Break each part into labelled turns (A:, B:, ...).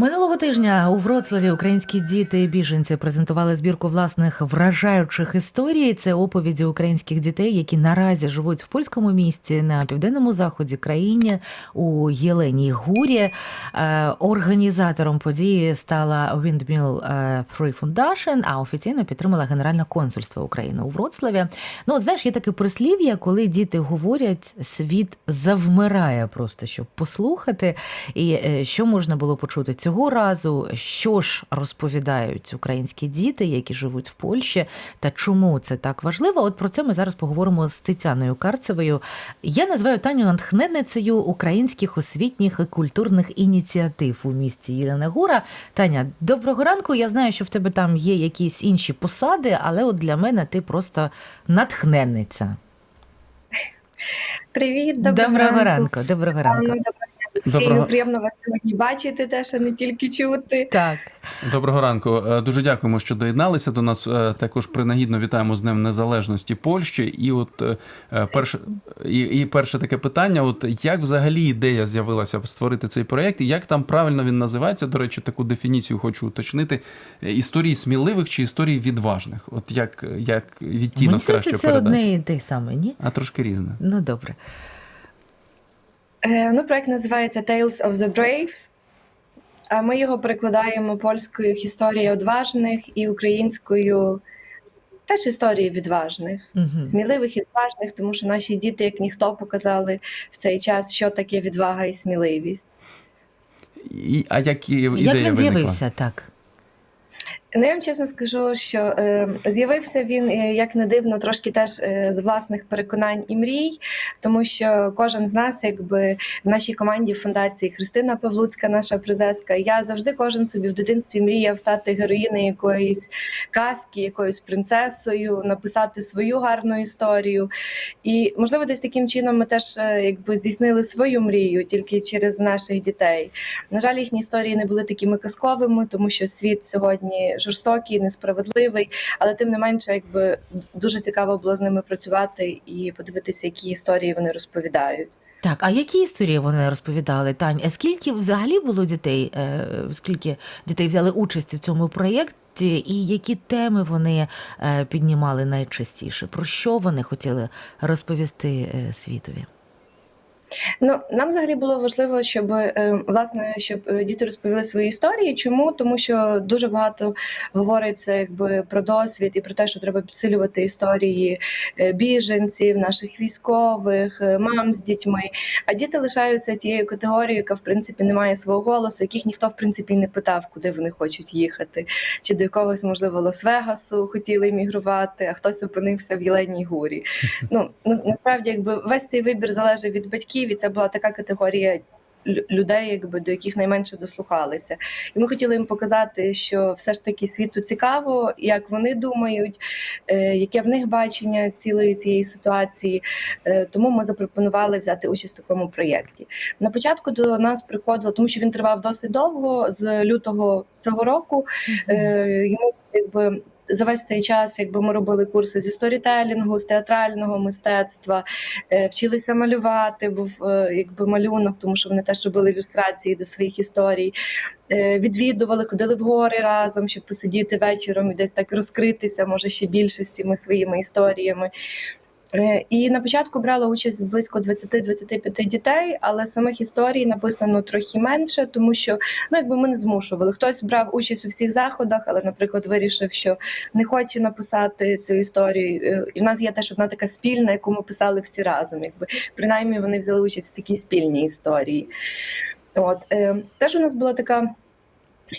A: Минулого тижня у Вроцлаві українські діти і біженці презентували збірку власних вражаючих історій. Це оповіді українських дітей, які наразі живуть в польському місті на південному заході країни у Єленій Гурі. Е, Організатором події стала Windmill е, Free Foundation, а офіційно підтримала Генеральне консульство України у Вроцлаві. Ну, от знаєш, є таке прислів'я, коли діти говорять, світ завмирає просто, щоб послухати. І е, що можна було почути цього разу? Що ж розповідають українські діти, які живуть в Польщі, та чому це так важливо? От про це ми зараз поговоримо з Тетяною Карцевою. Я називаю Таню натхненницею українських освітніх і культурних ініціатив у місті Єленегора. Таня, доброго ранку. Я знаю, що в тебе там є якісь інші посади, але от для мене ти просто натхненниця.
B: Привіт, доброго,
A: Доброго ранку. Ранку.
B: доброго ранку.
C: Доброго-
B: Доброго... Приємно вас сьогодні бачити теж, а не тільки чути.
A: Так.
C: Доброго ранку. Е, Дуже дякуємо, що доєдналися до нас. Е, Також принагідно вітаємо з Днем Незалежності Польщі. І от е, перше і, і перше таке питання: от як взагалі ідея з'явилася створити цей проєкт, і як там правильно він називається? До речі, таку дефініцію хочу уточнити: історії сміливих чи історії відважних? От як, як
A: Мені
C: відтінок
A: здається,
C: краще
A: це
C: передати?
A: одне і те саме, ні?
C: А трошки різне.
A: Ну добре.
B: Е, ну, проект називається Tales of the Braves. А ми його перекладаємо польською історія одважних і українською теж історії відважних,
A: Угу.
B: сміливих і відважних, тому що наші діти, як ніхто, показали в цей час, що таке відвага і сміливість.
C: І, а як і ідея
A: Як він
C: виникла?
A: з'явився так?
B: Ну, я вам чесно скажу, що е, з'явився він, е, як не дивно, трошки теж е, з власних переконань і мрій, тому що кожен з нас, якби в нашій команді фундації Христина Павлуцька, наша призеска, я завжди кожен собі в дитинстві мріяв стати героїною якоїсь казки, якоюсь принцесою, написати свою гарну історію. І можливо, десь таким чином ми теж е, якби здійснили свою мрію тільки через наших дітей. На жаль, їхні історії не були такими казковими, тому що світ сьогодні жорстокий, несправедливий, але тим не менше, якби дуже цікаво було з ними працювати і подивитися, які історії вони розповідають.
A: Так, а які історії вони розповідали, Тань? А скільки взагалі було дітей? е, Скільки дітей взяли участь у цьому проєкті, і які теми вони е, піднімали найчастіше? Про що вони хотіли розповісти е, світові?
B: Ну нам взагалі було важливо, щоб е, власне щоб е, діти розповіли свої історії. Чому? Тому що дуже багато говориться якби про досвід і про те, що треба підсилювати історії е, біженців, наших військових, мам з дітьми. А діти лишаються тією категорією, яка в принципі не має свого голосу, яких ніхто в принципі не питав, куди вони хочуть їхати, чи до якогось можливо Лас-Вегасу хотіли іммігрувати, а хтось опинився в Єленій Гурі. Ну насправді, якби весь цей вибір залежить від батьків, і це була така категорія. Людей, якби до яких найменше дослухалися, і ми хотіли їм показати, що все ж таки світу цікаво, як вони думають, е, яке в них бачення цілої цієї ситуації. Е, тому ми запропонували взяти участь в такому проєкті. На початку до нас приходило, тому що він тривав досить довго з лютого цього року. Е, йому якби за весь цей час, якби ми робили курси зі сторітелінгу, з театрального мистецтва, е, вчилися малювати, був е, якби малюнок, тому що вони теж робили ілюстрації до своїх історій. Е, Відвідували, ходили в гори разом, щоб посидіти вечором і десь так розкритися, може ще більше з цими своїми історіями. Е, І на початку брала участь близько 20-25 дітей, але самих історій написано трохи менше, тому що ну якби ми не змушували. Хтось брав участь у всіх заходах, але, наприклад, вирішив, що не хоче написати цю історію. Е, І в нас є теж одна така спільна, яку ми писали всі разом. Якби принаймні вони взяли участь в такій спільній історії. От е, теж у нас була така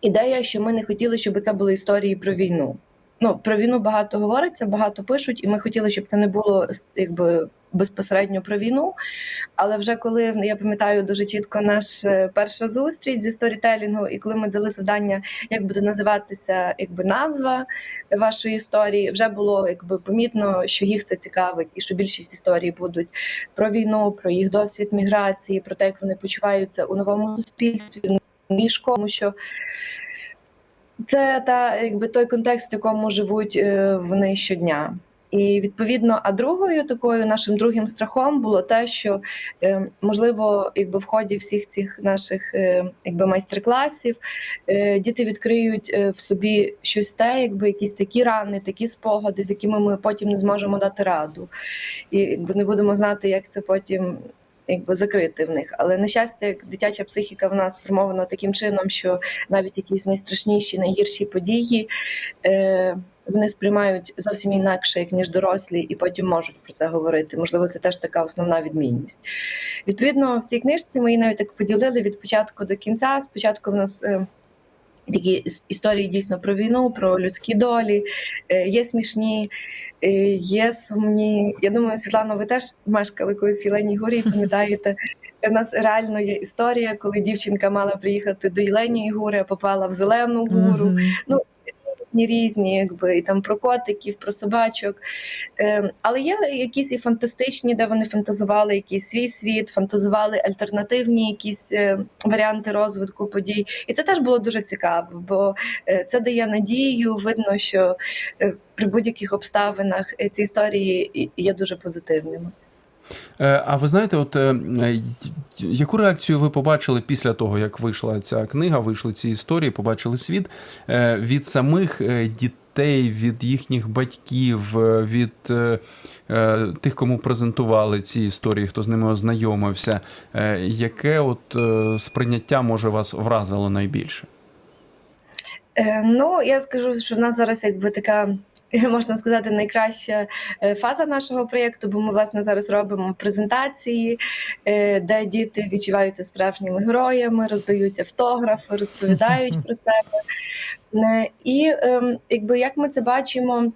B: ідея, що ми не хотіли, щоб це були історії про війну. Ну, про війну багато говориться, багато пишуть, і ми хотіли, щоб це не було якби безпосередньо про війну. Але вже коли я пам'ятаю дуже чітко наша перша зустріч зі сторітелінгу, і коли ми дали завдання, як буде називатися якби назва вашої історії, вже було якби помітно, що їх це цікавить, і що більшість історій будуть про війну, про їх досвід міграції, про те, як вони почуваються у новому суспільстві, в мішку, тому що це та якби той контекст, в якому живуть е, вони щодня. І відповідно, а другою такою нашим другим страхом було те, що е, можливо, якби в ході всіх цих наших е, якби майстер-класів діти відкриють в собі щось те, якби якісь такі рани, такі спогади, з якими ми потім не зможемо дати раду, і якби не будемо знати, як це потім. Якби закрити в них, але на щастя, дитяча психіка в нас сформована таким чином, що навіть якісь найстрашніші, найгірші події е, вони сприймають зовсім інакше, як ніж дорослі, і потім можуть про це говорити. Можливо, це теж така основна відмінність. Відповідно, в цій книжці ми її навіть так поділили від початку до кінця. Спочатку в нас е, такі історії дійсно про війну, про людські долі, е, є смішні, е, є сумні. Я думаю, Світлано, ви теж мешкали колись в Єленій горі, пам'ятаєте. У нас реально є історія, коли дівчинка мала приїхати до Єленії гори, а попала в зелену гору
A: Мгм.
B: Різні різні, якби і там про котиків, про собачок. Е, але є якісь і фантастичні, де вони фантазували якийсь свій світ, фантазували альтернативні якісь е, варіанти розвитку подій. І це теж було дуже цікаво, бо е, це дає надію. Видно, що е, при будь-яких обставинах ці історії є дуже позитивними.
C: Е, А ви знаєте, от е, яку реакцію ви побачили після того, як вийшла ця книга, вийшли ці історії, побачили світ е, від самих е, дітей, від їхніх батьків, е, від е, е, тих, кому презентували ці історії, хто з ними ознайомився? Е, Яке от е, сприйняття може вас вразило найбільше?
B: Е, Ну, я скажу, що в нас зараз якби така. Можна сказати, найкраща е, фаза нашого проєкту, бо ми власне зараз робимо презентації, е, де діти відчуваються справжніми героями, роздають автографи, розповідають про себе. Е, І ем, якби як ми це бачимо,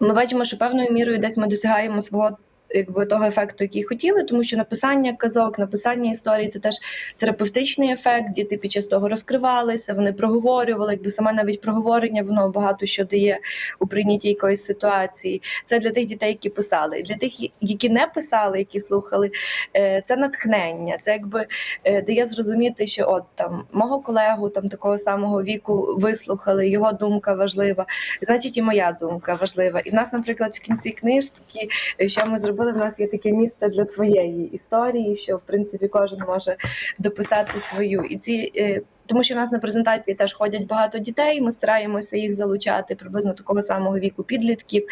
B: ми бачимо, що певною мірою десь ми досягаємо свого. Якби того ефекту, який хотіли, тому що написання казок, написання історії це теж терапевтичний ефект. Діти під час того розкривалися, вони проговорювали. Якби саме навіть проговорення воно багато що дає у прийнятті якоїсь ситуації. Це для тих дітей, які писали. і Для тих, які не писали, які слухали, е, це натхнення. Це якби е, дає зрозуміти, що от там мого колегу, там такого самого віку вислухали, його думка важлива, значить, і моя думка важлива. І в нас, наприклад, в кінці книжки, е, що ми зробили, в нас є таке місце для своєї історії, що в принципі кожен може дописати свою. І ці е, тому що в нас на презентації теж ходять багато дітей. Ми стараємося їх залучати приблизно такого самого віку підлітків,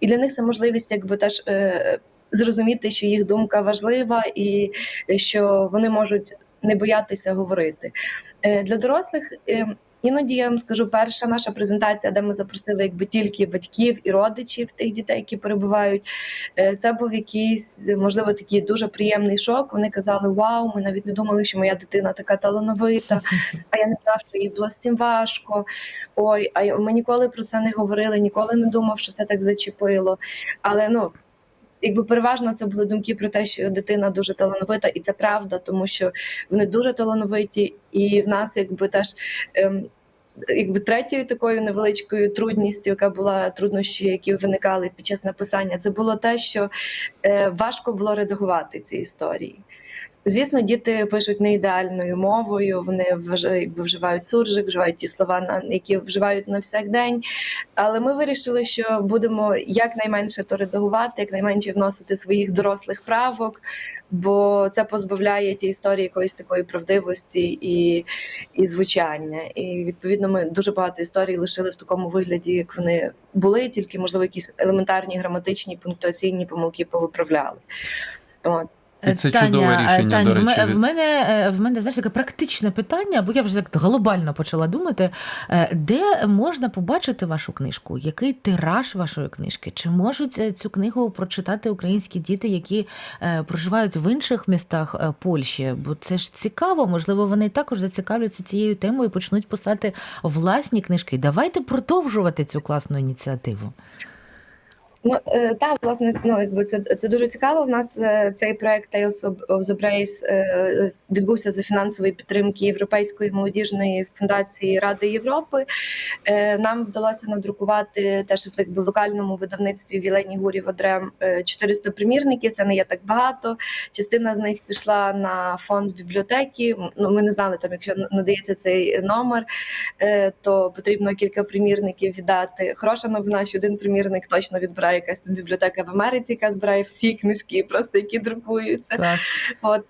B: і для них це можливість, якби теж. е, Зрозуміти, що їх думка важлива, і е, що вони можуть не боятися говорити Е, для дорослих. е, Іноді я вам скажу, перша наша презентація, де ми запросили якби тільки батьків і родичів тих дітей, які перебувають. е, Це був якийсь можливо такий дуже приємний шок. Вони казали: Вау, ми навіть не думали, що моя дитина така талановита. А я не знав, що їй було з цим важко. Ой, а ми ніколи про це не говорили, ніколи не думав, що це так зачепило. Але ну. Якби переважно це були думки про те, що дитина дуже талановита, і це правда, тому що вони дуже талановиті, і в нас якби теж ем, якби третьою такою невеличкою трудністю, яка була труднощі, які виникали під час написання, це було те, що е, важко було редагувати ці історії. Звісно, діти пишуть не ідеальною мовою, вони якби вживають суржик, вживають ті слова, які вживають на всякдень. Але ми вирішили, що будемо якнайменше то редагувати, якнайменше вносити своїх дорослих правок, бо це позбавляє ті історії якоїсь такої правдивості і, і звучання. І відповідно ми дуже багато історій лишили в такому вигляді, як вони були, тільки можливо якісь елементарні граматичні пунктуаційні помилки повиправляли. От.
C: І це чудове
A: е,
C: рішення,
A: Тань,
C: до речі,
A: В мене, е, в мене знаєш, таке практичне питання, бо я вже так глобально почала думати, е, де можна побачити вашу книжку? Який тираж вашої книжки? Чи можуть цю книгу прочитати українські діти, які проживають в інших містах Польщі? Бо це ж цікаво, можливо, вони також зацікавляться цією темою і почнуть писати власні книжки. Давайте продовжувати цю класну ініціативу.
B: Ну е, та власне, ну якби це це дуже цікаво. В нас е, цей проект Tales of the Brace е, відбувся за фінансової підтримки Європейської молодіжної фундації Ради Європи. Нам вдалося надрукувати теж в якби локальному видавництві в Єлені Гурів Одрем е, 400 примірників. Це не є так багато. Частина з них пішла на фонд бібліотеки. Ну ми не знали там, якщо надається цей номер, то потрібно кілька примірників віддати. Хороша новина, що один примірник точно відбирає якась там бібліотека в Америці, яка збирає всі книжки, просто які друкуються.
A: Клас.
B: От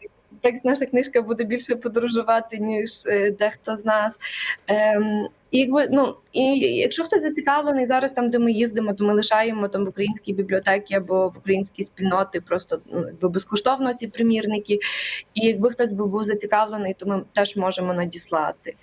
B: так наша книжка буде більше подорожувати, ніж е, дехто з нас. Ем, і якби ну і якщо хтось зацікавлений зараз, там де ми їздимо, то ми лишаємо там в українській бібліотекі або в українській спільноти просто ну, якби безкоштовно ці примірники. І якби хтось би був зацікавлений, то ми теж можемо надіслати.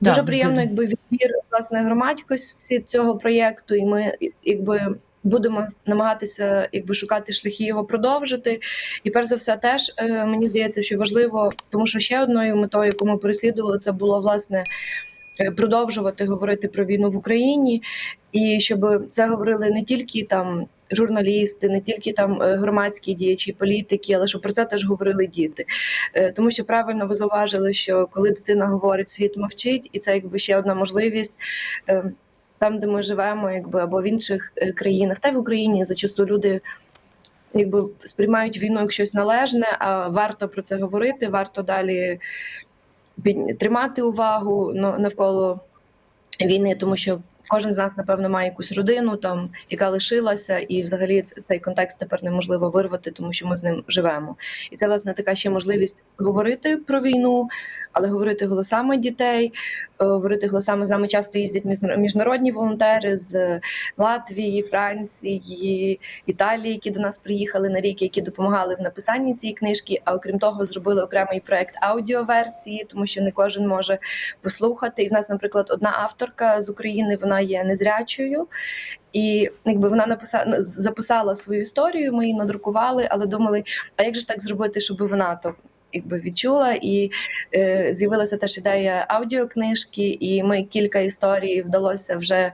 A: Да,
B: Дуже приємно,
A: ди-
B: якби відбір власне громадськості цього проєкту, і ми якби. Будемо намагатися якби шукати шляхи його продовжити. І перш за все, теж е, мені здається, що важливо, тому що ще одною метою, яку ми переслідували, це було власне е, продовжувати говорити про війну в Україні, і щоб це говорили не тільки там журналісти, не тільки там е, громадські діячі, політики, але щоб про це теж говорили діти. Тому що правильно ви зауважили, що коли дитина говорить, світ мовчить, і це якби ще одна можливість. Там, де ми живемо, якби або в інших е, країнах, та й в Україні зачасту люди якби сприймають війну як щось належне, а варто про це говорити, варто далі тримати увагу на- навколо війни, тому що кожен з нас, напевно, має якусь родину, там, яка лишилася, і взагалі цей контекст тепер неможливо вирвати, тому що ми з ним живемо. І це, власне, така ще можливість говорити про війну, але говорити голосами дітей, е, говорити голосами з нами часто їздять міжнар- міжнародні волонтери з Латвії, Франції, Італії, які до нас приїхали на рік, які допомагали в написанні цієї книжки. А окрім того, зробили окремий проект аудіоверсії, тому що не кожен може послухати. І в нас, наприклад, одна авторка з України, вона є незрячою, і якби вона написала записала свою історію. Ми її надрукували, але думали, а як же так зробити, щоб вона то. Якби відчула, і е, з'явилася теж ідея аудіокнижки, і ми кілька історій вдалося вже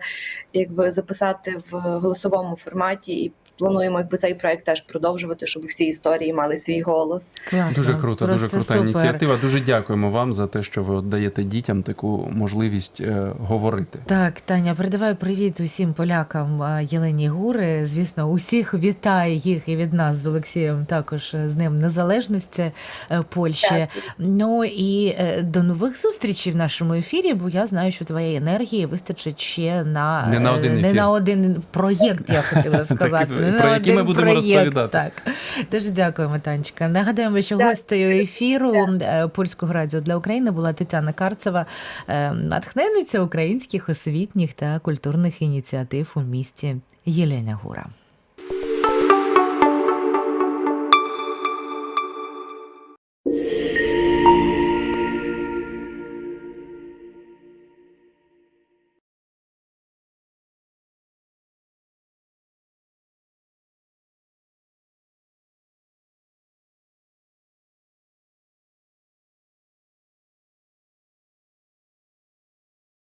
B: якби записати в голосовому форматі. І плануємо якби цей проект теж продовжувати, щоб всі історії мали свій голос.
A: Класно.
C: Дуже круто, дуже крута
A: супер.
C: ініціатива. Дуже дякуємо вам за те, що ви даєте дітям таку можливість е, говорити.
A: Так, Таня, передавай привіт усім полякам Єлені Гури. Звісно, усіх вітає їх і від нас з Олексієм також е, з ним незалежності е, Польщі.
B: Так.
A: Ну і е, до нових зустрічей в нашому ефірі, бо я знаю, що твоєї енергії вистачить ще на
C: Не на
A: е,
C: один
A: не
C: ефір.
A: на один проєкт, я хотіла сказати. Не
C: про які ми будемо
A: проєкт,
C: розповідати.
A: Так. Дуже дякуємо, Танечка. Нагадаємо, що
B: так.
A: гостею ефіру так. польського радіо для України була Тетяна Карцева, е, натхненниця українських освітніх та культурних ініціатив у місті Єленя Гура.